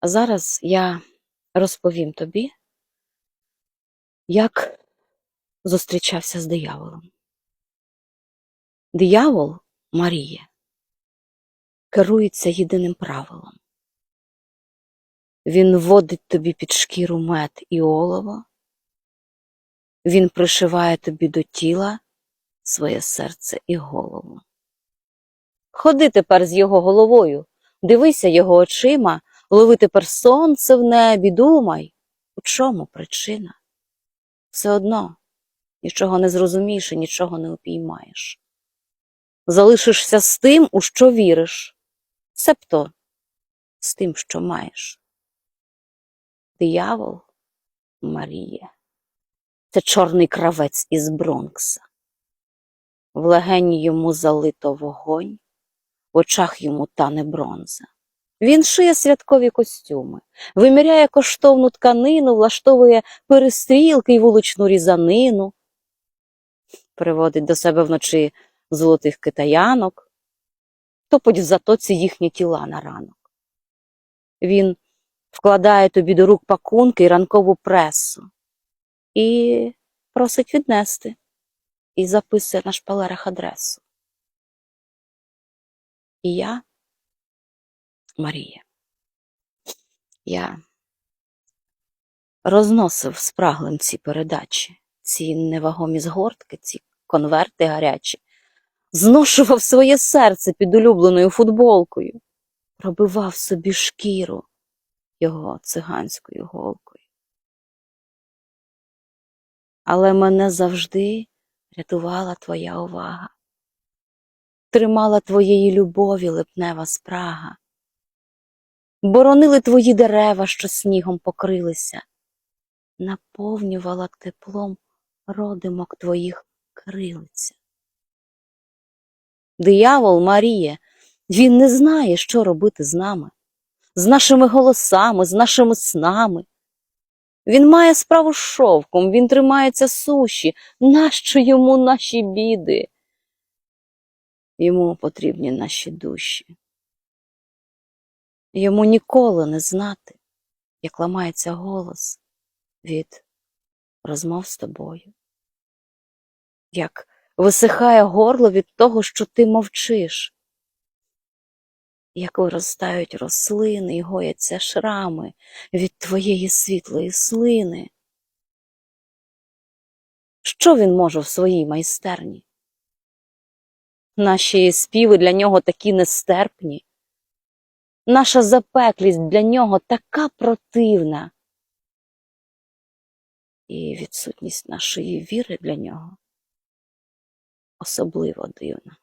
А зараз я розповім тобі, як зустрічався з дияволом. Диявол, Марія, керується єдиним правилом. Він вводить тобі під шкіру мед і олово, він пришиває тобі до тіла своє серце і голову. Ходи тепер з його головою, дивися його очима, лови тепер сонце в небі, думай, у чому причина? Все одно нічого не зрозумієш і нічого не упіймаєш. Залишишся з тим, у що віриш, себто з тим, що маєш. Диявол Марія. Це чорний кравець із Бронкса. В легені йому залито вогонь, в очах йому тане бронза. Він шиє святкові костюми, виміряє коштовну тканину, влаштовує перестрілки й вуличну різанину, приводить до себе вночі золотих китаянок, топить в затоці їхні тіла на ранок. Він вкладає тобі до рук пакунки й ранкову пресу і просить віднести, і записує на шпалерах адресу. І я, Марія, я розносив спраглим ці передачі, ці невагомі згортки, ці конверти гарячі, зношував своє серце під улюбленою футболкою, пробивав собі шкіру його циганською голкою. Але мене завжди рятувала твоя увага, тримала твоєї любові липнева спрага, боронили твої дерева, що снігом покрилися, наповнювала теплом родимок твоїх крилиця. Диявол Марія, він не знає, що робити з нами, з нашими голосами, з нашими снами. Він має справу з шовком, він тримається суші. Нащо йому наші біди? Йому потрібні наші душі. Йому ніколи не знати, як ламається голос від розмов з тобою, як висихає горло від того, що ти мовчиш, як виростають рослини і гояться шрами від твоєї світлої слини. Що він може в своїй майстерні? Наші співи для нього такі нестерпні, наша запеклість для нього така противна, і відсутність нашої віри для нього особливо дивна.